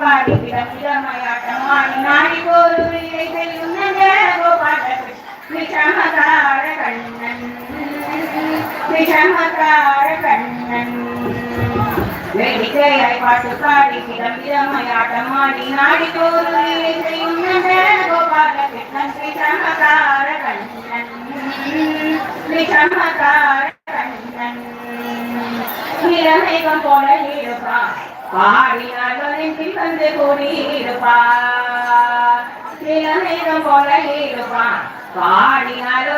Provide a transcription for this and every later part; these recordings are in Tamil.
பாடி விடமிடமயாட்டமாடி நாடி போரு இலை கோபால விஷமகார கண்ணன். விஷமகார கண்ணன். வேடிக்கையாய் பாட்டு பாடி விடமிடமயாட்டமாடி நாடி போரு இலை கோபால கிருஷ்ணன் விஷமகார கண்ணன். விஷமகார கண்ணன். போல பாடினாலும் கூடியிருப்பார் நிறமேகம் போல இருப்பான் பாடினாலும்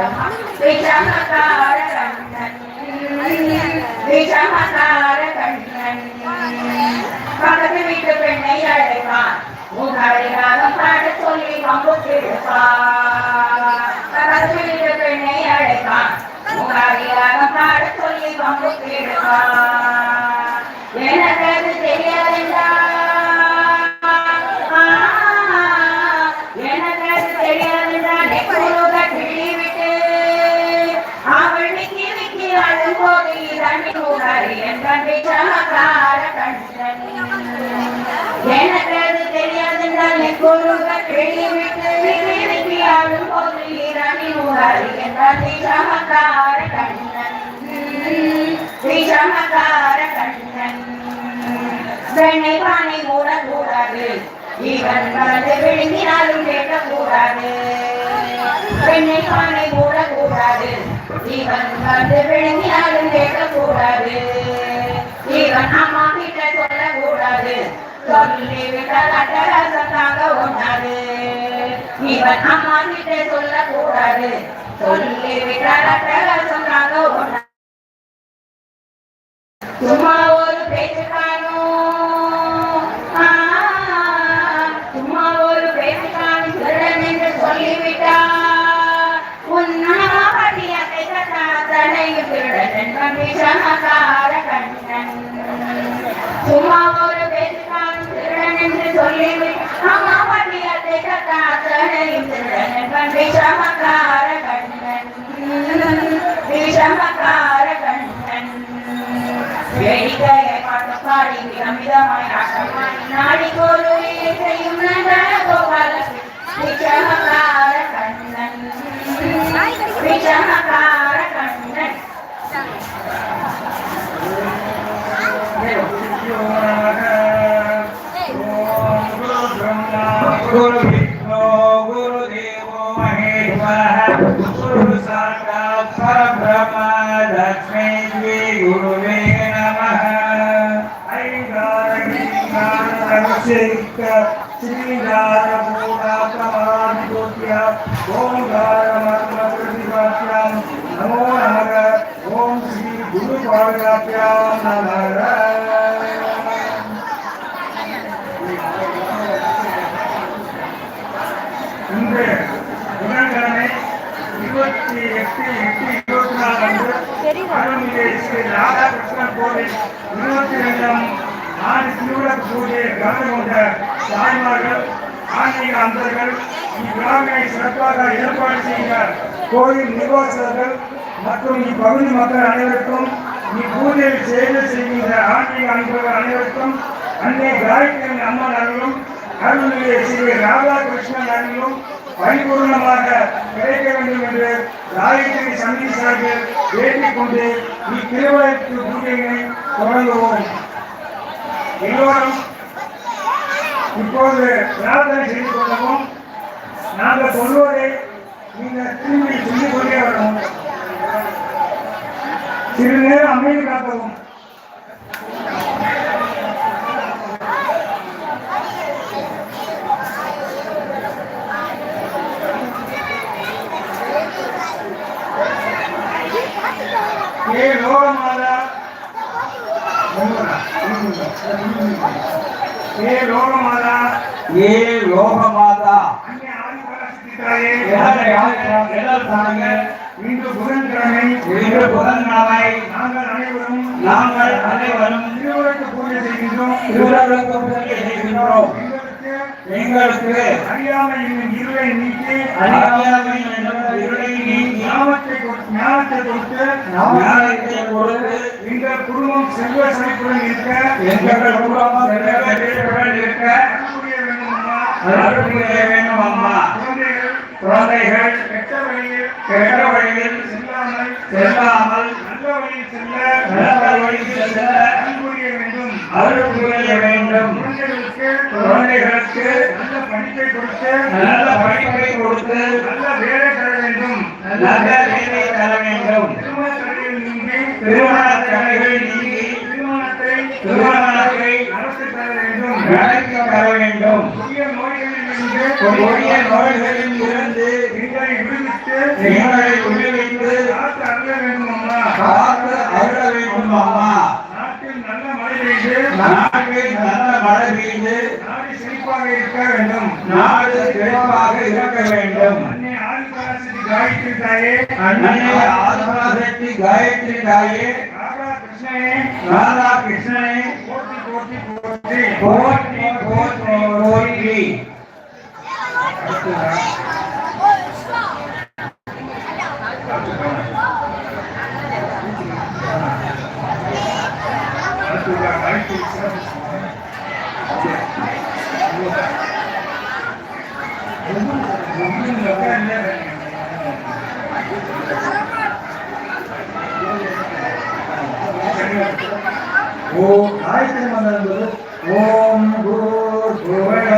விஷமகார கண்ணன் விஷமகார கண்ணன் பக்கத்து வீட்டு பெண்ணை அழைப்பான் உங்களிடாக பாட சொல்லி கம்பு கிழப்பான் பக்கத்து வீட்டு பெண்ணை அழைப்பான் உங்களிடாக பாட சொல்லி கம்பு கிழப்பான் அழும்போது இதனை கூடாது என்ற சமகார கண்ணன் எனக்கு அது தெரியாதென்றால் எப்பொழுது கிழிவிட்டு விக்கி கண்ணன் கண்ணன் வெண்ணை பானை மூடக்கூடாது இவன் விழுங்கினாலும் கேட்கக்கூடாது வெண்ணை பானை மூடக்கூடாது இவன் கலந்து விழுங்கினாலும் கேட்கக்கூடாது. இவன் அம்மா கிட்ட சொல்லக்கூடாது. சொல்லிவிட்டால் அட்டகாசம் தாங்க ஒண்ணாது இவன் அம்மா கிட்ட சொல்லக்கூடாது. சொல்லிவிட்டால் அட்டகாசம் தாங்க சும்மா திருடன் சும்மா ஒரு பேச்சுக்கானும் திருடன் என்று சொல்லிவிட்டார் அம்மா பட்டியத்தை கட்டாதனையும் திருடன் வேடிக்கையை பாடி விதமிதமாய் நாடி செய்யும் கோபால விஷமகார नमो नमः ॐ श्री गुरुपादाभ्यां नमः இன்று புதன்கிழமை இருபத்தி எட்டு எட்டு இருபத்தி நாலு அன்று அருள்மிகு ஸ்ரீ ராதாகிருஷ்ணன் கோவில் இருபத்தி ரெண்டாம் நான் திருவிழா பூஜையை கலந்து கொண்ட தாய்மார்கள் ஆன்மீக அந்தர்கள் இவ்விழாவினை சிறப்பாக ஏற்பாடு செய்த கோயில் நிர்வாகர்கள் மற்றும் இப்பகுதி மக்கள் அனைவருக்கும் இப்பூஜையில் சேவை செய்கின்ற ஆன்மீக அன்பர்கள் அனைவருக்கும் அன்னை காயத்ரி அம்மன் அருளும் அருள்நிலைய ஸ்ரீ ராதாகிருஷ்ணன் அருளும் பரிபூர்ணமாக கிடைக்க வேண்டும் என்று காயத்ரி சந்தி சார்பில் வேண்டிக் கொண்டு இத்திருவழக்கு பூஜைகளை தொடங்குவோம். எல்லோரும் இப்போது பிரார்த்தனை செய்து கொள்ளவும் நாங்கள் சொல்வதை நீங்கள் திரும்பி சொல்லிக் கொண்டே வரணும் சிறிது நேரம் அமைதி காக்கவும் ஏ லோகமா ஏ லோகமாதா ఏ లోకమాత அன்னை ஆதிபராசக்தி தாயே எல்லாரும் யாரும் எல்லாரும் தாங்க இன்று புதன்கிழமை இன்று புதன்கிழமை நாங்கள் அனைவரும் நாங்கள் அனைவரும் திருவிளக்கு பூஜை செய்கின்றோம் திருவிழாவுக்கு பூஜை செய்கின்றோம் எங்களுக்கு எங்களுக்கு அறியாமை என்னும் இருளை நீக்கி அறியாமை என்ற இருளை நீக்கி ஞானத்தை கொடு- ஞானத்தை கொடுத்து ஞானத்தை கொடுத்து எங்கள் குடும்பம் செல்வ செழிப்புடன் இருக்க எங்கள் குடும்பம் செல்வ செழிப்புடன் இருக்க அன்புடைய வேண்டும் அம்மா. அருள் வேண்டும் அம்மா குழந்தைகள் குழந்தைகள் கெட்ட வழியில் கெட்ட வழியில் செல்லாமல் செல்லாமல் நல்ல வழியில் செல்ல நல்ல வழியில் செல்ல அன்புரிய வேண்டும் அருள் புரிய வேண்டும் குழந்தைகளுக்கு குழந்தைகளுக்கு நல்ல படிப்பை கொடுத்து நல்ல படிப்பை கொடுத்து நல்ல வேலை தர வேண்டும் நல்ல வேலை தர வேண்டும் நீங்கி திருமண தடைகள் நீங்கி திருமணத்தை திருமணத்தை நடத்தி தர வேண்டும் நடத்தி தர வேண்டும். கொடிய நோய்களில் இருந்து கொடிய நோய்களில் இருந்து எங்களை விடுவித்து எங்களை விடுவித்து காத்து அருள வேண்டும் அம்மா. காத்து அருள வேண்டும் அம்மா. நாட்டில் நல்ல மழை பெய்து நாட்டில் நல்ல மழை பெய்து நாடு செழிப்பாக இருக்க வேண்டும். நாடு சிறப்பாக இருக்க வேண்டும். அன்னை ஆதிபராசக்தி காயத்ரி தாயே அன்னை ஆத்மசக்தி காயத்ரி தாயே ராதா கிருஷ்ணனே ராதா கிருஷ்ணனை போற்றி போற்றி போற்றி போற்றி போற்றி போற்றி அடுத்ததா காயத்ரி சிறப்பு ஓம் காயத்ரி மந்திரம் என்பது ஓம் குருவேம்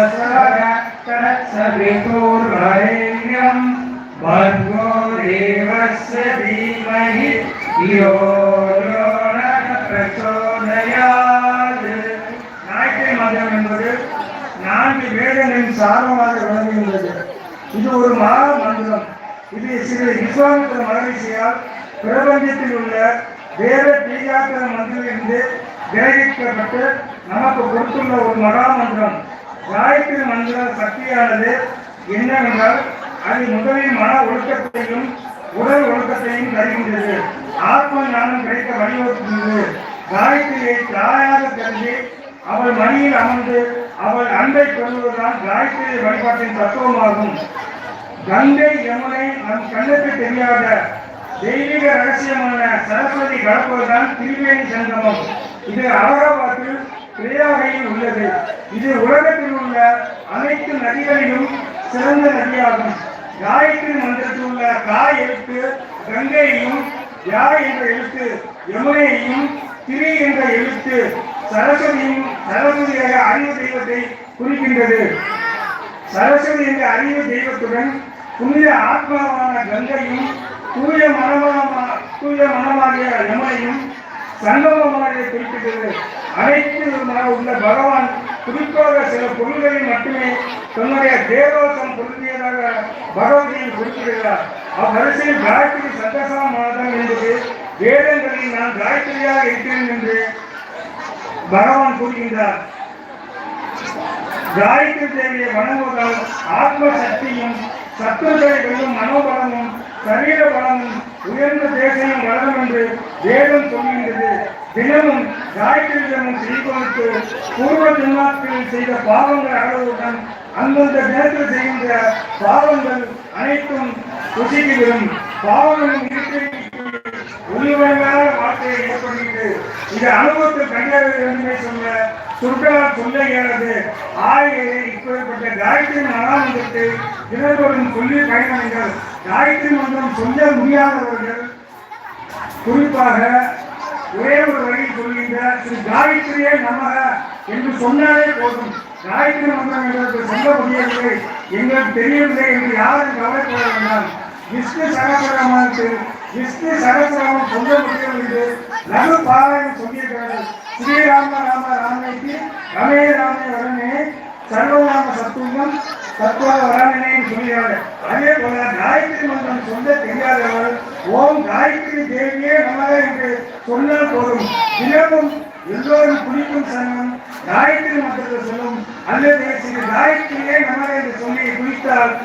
பர்கோ தேவஸ்ய தீமஹி யோ பிரச்சோதயாது காயத்ரி மந்திரம் என்பது நான்கு வேதங்களின் சாரமாக விளங்குகின்றது இது ஒரு மா மந்திரம் இது சிறு விஸ்வாமித்திர மகரிஷியால் பிரபஞ்சத்தில் உள்ள வேத பீஜாத்திர மந்திரிலிருந்து கிரகிக்கப்பட்டு நமக்கு கொடுத்துள்ள ஒரு மகாமந்திரம். காயத்ரி மந்திர சக்தியானது என்னவென்றால் அது முதலில் மன ஒழுக்கத்தையும் உடல் ஒழுக்கத்தையும் தருகின்றது. ஆத்ம ஞானம் கிடைக்க வழிவகுக்கின்றது. காயத்ரியை தாயாக கருதி அவள் மணியில் அமர்ந்து அவள் அன்பை கொள்வதுதான் காயத்ரி வழிபாட்டின் தத்துவமாகும். கங்கை யமுனை நம் கண்ணுக்கு தெரியாத தெய்வீக ரகசியமான சரஸ்வதி கலப்பதுதான் திருவேணி சங்கமம். இது அலகாபாத்தில் பிரயாகையில் உள்ளது. இது உலகத்தில் உள்ள அனைத்து நதிகளிலும் சிறந்த நதியாகும். காயத்ரி மந்திரத்தில் உள்ள கா எழுத்து கங்கையையும் யா என்ற எழுத்து யமுனையையும் திரி என்ற எழுத்து சரஸ்வதியும் சரஸ்வதியாக அறிவு தெய்வத்தை குறிக்கின்றது. சரஸ்வதி என்ற அறிவு தெய்வத்துடன் புனித ஆத்மாவான கங்கையும் தூய மனமா தூய மனமாகிய யமுனையும் சங்கமமானதை குறிப்பிட்டது அனைத்து உள்ள பகவான் குறிப்பாக சில பொருள்களை மட்டுமே தன்னுடைய தேவோசம் பொருந்தியதாக பகவதியில் குறிப்பிடுகிறார். அவ்வரிசையில் காயத்ரி சந்தசா மாதம் என்பது வேதங்களில் நான் காயத்ரியாக இருக்கிறேன் என்று பகவான் கூறுகின்றார். காயத்ரி தேவியை வணங்குவதால் ஆத்ம சக்தியும் சத்துருக்களை வெல்லும் மனோபலமும் சரீர பலமும் உயர்ந்த தேசம் வளரும் என்று வேதம் சொல்கின்றது. தினமும் காயத்ரி தினமும் செய்வதற்கு பூர்வ ஜென்மாத்தில் செய்த பாவங்கள் அளவுடன் அந்தந்த தினத்தில் செய்கின்ற பாவங்கள் அனைத்தும் ருசிக்கு வரும் பாவங்களும் இருக்கிற ஒளிவயமான வாழ்க்கையை ஏற்படுகிறது. இந்த அனுபவத்தில் கண்டறிய வேண்டுமே சொல்ல சுற்றால் சொல்ல இயலாது. ஆயிலே இப்படிப்பட்ட காயத்ரி மகாமந்திரத்தை தினந்தோறும் சொல்லி பயனடைங்கள். காயத்ரி மந்திரம் சொல்ல முடியாதவர்கள் குறிப்பாக ஒரே ஒரு வழி சொல்கின்ற திரு காயத்ரியே நமக என்று சொன்னாலே போதும். காயத்ரி மந்திரம் எங்களுக்கு சொல்ல முடியவில்லை. எங்களுக்கு தெரியவில்லை என்று யாரும் கவலைப்பட வேண்டாம். விஷ்ணு சகசிரமானது விஷ்ணு சகசிரமம் சொல்ல முடியும் என்று லகு பாராயணம் சொல்லியிருக்கிறார்கள். ஸ்ரீராம ராம ராமேக்கு ரமே ராமே வரமே சர்வநாம சத்துவம் தத்துவ வராமனே சொல்கிறார்கள். அதே போல காயத்ரி மந்திரம் சொல்ல தெரியாதவர் ஓம் காயத்ரி தேவியே நமக என்று சொன்னால் போதும். தினமும் எல்லோரும் குளிக்கும் சங்கம் காயத்ரி மந்திரத்தை சொல்லும். அல்லது சிறு காயத்ரியே நமக என்று சொல்லி குளித்தால்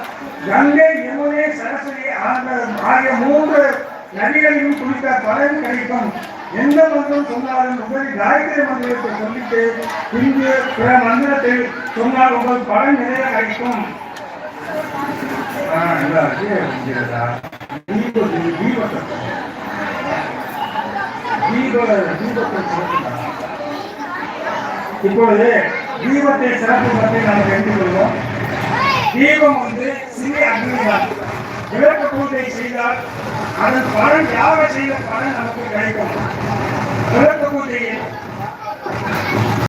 கங்கை யமுனை சரஸ்வதி ஆகிய- ஆகிய மூன்று நதிகளையும் குளித்த பலன் கிடைக்கும். எந்த மந்திரம் சொன்னாலும் முதலில் காயத்ரி மந்திரத்தை சொல்லிட்டு பின்பு பிற மந்திரத்தை சொன்னால் உங்களுக்கு பலன் நிறைய கிடைக்கும். ஆ, இந்த இருக்கிறதா? தீப- தீபத்தை. தீப- தீபத்தை இப்பொழுது தீபத்தை சிறப்பு பற்றி நாம் எடுத்துக்கொள்வோம் தீபம் வந்து சிறிய அக்னிதான் விளக்க பூஜை செய்தால் அதன் பலன் யாவை செய்த பலன் நமக்கு கிடைக்கும் விளக்க பூஜையில்